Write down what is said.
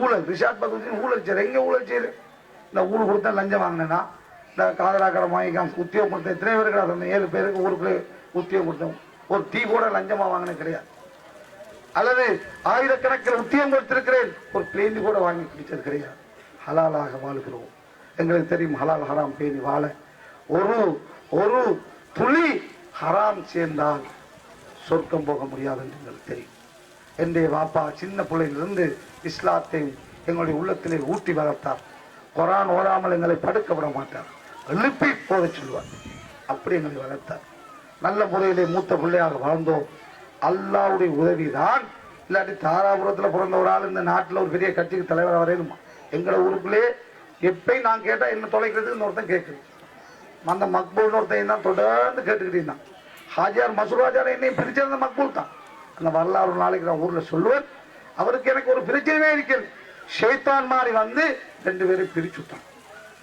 ஊழல் ரிஷாத் பகுதி ஊழல் செய்யற எங்க ஊழல் செய்யற இந்த ஊழல் கொடுத்தா லஞ்சம் வாங்கினேன்னா இந்த காதலாக்கரம் வாங்கிக்கான் உத்தியோகம் கொடுத்த எத்தனை பேருக்கு அந்த ஏழு பேருக்கு ஊருக்குள்ளே உத்தியோகம் கொடுத்தோம் ஒரு டீ கூட லஞ்சமா வாங்கினது கிடையாது. அல்லது ஆயிரக்கணக்கில் உத்தியம் கொடுத்திருக்கிறேன். ஒரு பிளேந்தி கூட வாங்கி குடிச்சது கிடையாது. ஹலாலாக வாழுகிறோம். எங்களுக்கு தெரியும் ஹலால் ஹராம் பேணி வாழ. ஒரு ஒரு துளி ஹராம் சேர்ந்தால் சொர்க்கம் போக முடியாது என்று எங்களுக்கு தெரியும். என்னுடைய வாப்பா சின்ன பிள்ளையிலிருந்து இஸ்லாத்தை எங்களுடைய உள்ளத்திலே ஊட்டி வளர்த்தார் கொரான் ஓடாமல் எங்களை படுக்க விட மாட்டார் எழுப்பி போக சொல்லுவார் அப்படி எங்களை வளர்த்தார் நல்ல முறையிலே மூத்த பிள்ளையாக வாழ்ந்தோம் அல்லாவுடைய உதவிதான் இல்லாட்டி தாராபுரத்தில் பிறந்த ஒரு ஆள் இந்த நாட்டில் ஒரு பெரிய கட்சிக்கு தலைவராக வரையணுமா எங்களை ஊருக்குள்ளே எப்பயும் நான் கேட்டால் என்ன தொலைக்கிறதுக்கு இன்னொருத்தன் கேட்குது அந்த மக்பூல் ஒருத்தன் தான் தொடர்ந்து கேட்டுக்கிட்டே இருந்தான் ஹாஜியார் மசூராஜார் என்னையும் பிரிச்சது அந்த மக்பூல் தான் அந்த வரலாறு ஒரு நாளைக்கு நான் ஊர்ல சொல்லுவேன். அவருக்கு எனக்கு ஒரு பிரச்சனையே இருக்கிறது. ஷைத்தான் மாதிரி வந்து ரெண்டு பேரும் பிரிச்சு விட்டான்.